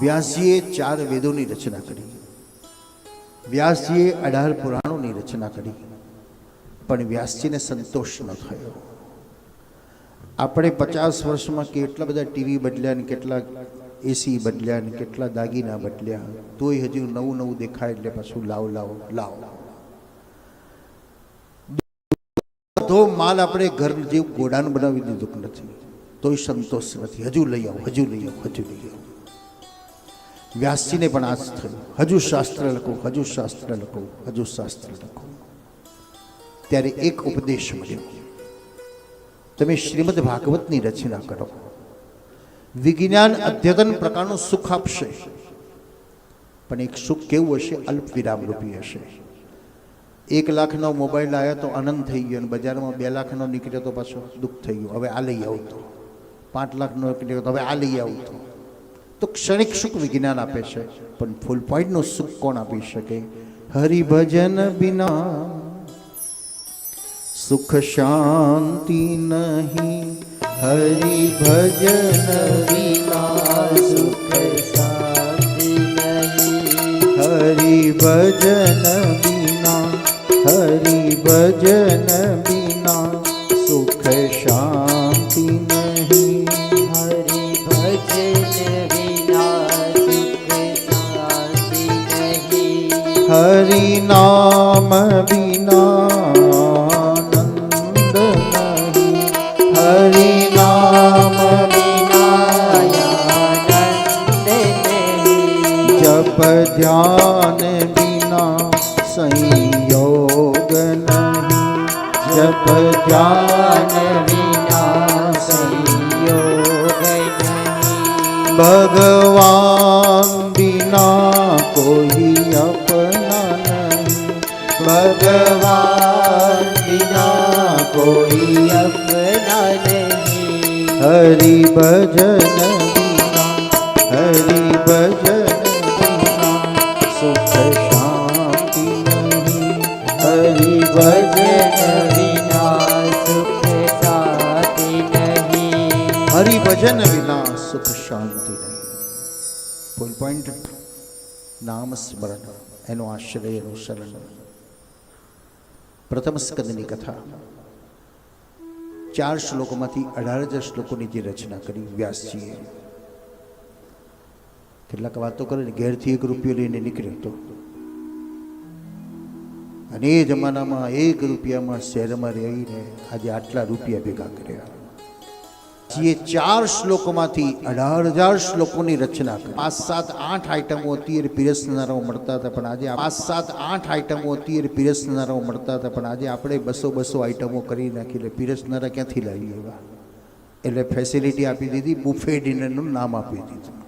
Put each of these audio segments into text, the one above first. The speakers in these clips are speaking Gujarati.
વ્યાસજીએ ચાર વેદોની રચના કરી. વ્યાસજીએ અઢાર પુરાણોની રચના કરી. પણ વ્યાસજીને સંતોષ ન થયો. આપણે પચાસ વર્ષમાં કેટલા બધા ટીવી બદલ્યા ને કેટલા એસી બદલ્યા ને કેટલા દાગીના બદલ્યા, તોય હજુ નવું નવું દેખાય એટલે પાછું લાવ લાવ લાવ. તો માલ આપણે ઘર જેવું ગોડાનું બનાવી દીધું નથી, તોય સંતોષ નથી. હજુ લઈ આવો, હજુ લઈ આવો, હજુ લઈ આવો. વ્યાસજીને પણ આ થયું. હજુ શાસ્ત્ર લખો, હજુ શાસ્ત્ર લખો, હજુ શાસ્ત્ર લખો. ત્યારે એક ઉપદેશ મળ્યો. તમે શ્રીમદ ભાગવતની રચના કરો. વિજ્ઞાન અદ્યતન પ્રકારનું સુખ આપશે. પણ એક સુખ કેવું હશે? અલ્પ વિરામ રૂપી હશે. એક લાખનો મોબાઈલ આવ્યો તો આનંદ થઈ ગયો અને બજારમાં બે લાખનો નીકળ્યો તો પાછો દુઃખ થઈ ગયું. હવે આ લઈ આવતો. પાંચ લાખનો નીકળ્યો તો હવે આ લઈ આવું તો ક્ષણિક સુખ વિજ્ઞાન આપે છે, પણ ફૂલ પોઈન્ટનું સુખ કોણ આપી શકે? હરિભજન બિના સુખ શાંતિ નહીં. હરિભજન વિના સુખ શાંતિ નહીં. હરિભજન બિના હરિભજન બિના હરિ નામ વિના આનંદ નહીં હરિ નામ જપ ધ્યાન વિના સંયોગ નહીં જપ ધ્યાન વિના સંયોગ ભગવાન બિના કોઈ અપના નહીં હરિ ભજન બિના હરિ ભજન બિના સુખ શાંતિ નહીં હરિ ભજન વિના સુખ શાંતિ નહીં હરિભજન વિના સુખ શાંતિ નહીં ફૂલ પોઈન્ટ નામ સ્મરણ એનો આશ્રય એનું શરણ પ્રથમ સ્કંદની કથા ચાર શ્લોકોમાંથી અઢાર હજાર શ્લોકોની જે રચના કરી, વ્યાસજીએ. કેટલાક વાતો કરે ને, ઘેરથી એક રૂપિયો લઈને નીકળ્યો હતો. અને એ જમાનામાં એક રૂપિયામાં શહેરમાં રહીને આજે આટલા રૂપિયા ભેગા કર્યા. જે ચાર શ્લોકોમાંથી અઢાર હજાર શ્લોકોની રચના કરી. પાંચ સાત આઠ આઈટમો તીર પીરસનારાઓ મળતા હતા પણ આજે પાંચ સાત આઠ આઈટમો તીર પીરસનારાઓ મળતા હતા પણ આજે આપણે બસો બસો આઈટમો કરી નાખી એટલે પીરસનારા ક્યાંથી લાવી એવા એટલે ફેસિલિટી આપી દીધી બુફે ડિનરનું નામ આપી દીધું.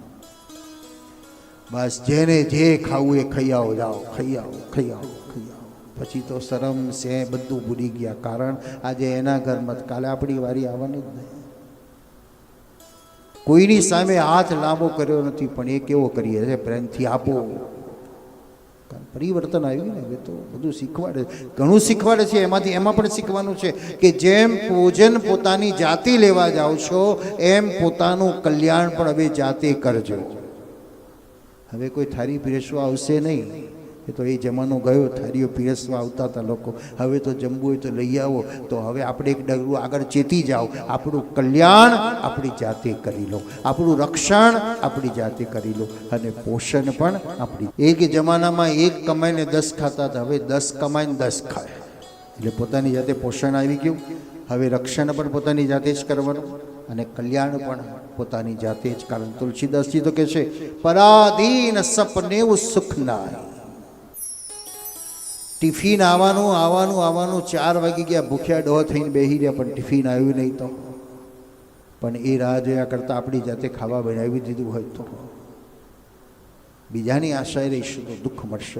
બસ જેને જે ખાવું એ ખાઈ આવો જાઓ ખાઈ આવો ખાઈ આવો ખાઈ આવો. પછી તો શરમ સે બધું ભૂલી ગયા. કારણ આજે એના ઘરમાં કાલે આપણી વારી આવવાની જ નહીં. કોઈની સામે હાથ લાંબો કર્યો નથી, પણ એ કેવો કરીએ છે? પ્રેમથી આપો. કારણ પરિવર્તન આવ્યું ને, હવે તો બધું શીખવાડે ઘણું શીખવાડે છે, એમાંથી એમાં પણ શીખવાનું છે કે જેમ ભોજન પોતાની જાતે લેવા જાઓ છો, એમ પોતાનું કલ્યાણ પણ હવે જાતે કરજો. હવે કોઈ થારી પીરસવા આવશે નહીં. એ તો એ જમાનો ગયો, થારીઓ પીરસવા આવતા હતા લોકો. હવે તો જમવું હોય તો લઈ આવો. તો હવે આપણે એક ડગલું આગળ ચેતી જાઓ. આપણું કલ્યાણ આપણી જાતે કરી લો. આપણું રક્ષણ આપણી જાતે કરી લો. અને પોષણ પણ આપણી. એક જમાનામાં એક કમાઈને દસ ખાતા હતા. હવે દસ કમાઈને દસ ખાય. એટલે પોતાની જાતે પોષણ આવી ગયું. હવે રક્ષણ પણ પોતાની જાતે જ કરવાનું. અને કલ્યાણ પણ પોતાની જાતે જ. કારણ તુલસીદાસજી તો કહે છે, પરાધીન સપનેવું સુખ નાય. ટિફિન આવવાનું આવવાનું આવવાનું, ચાર વાગી ગયા, ભૂખ્યા ડો થઈને બેસી રહ્યા, પણ ટિફિન આવ્યું નહીં તો. પણ એ રાહ જોયા કરતાં આપણી જાતે ખાવા બનાવી દીધું હોય તો. બીજાની આશાએ રહીશું તો દુઃખ મળશે.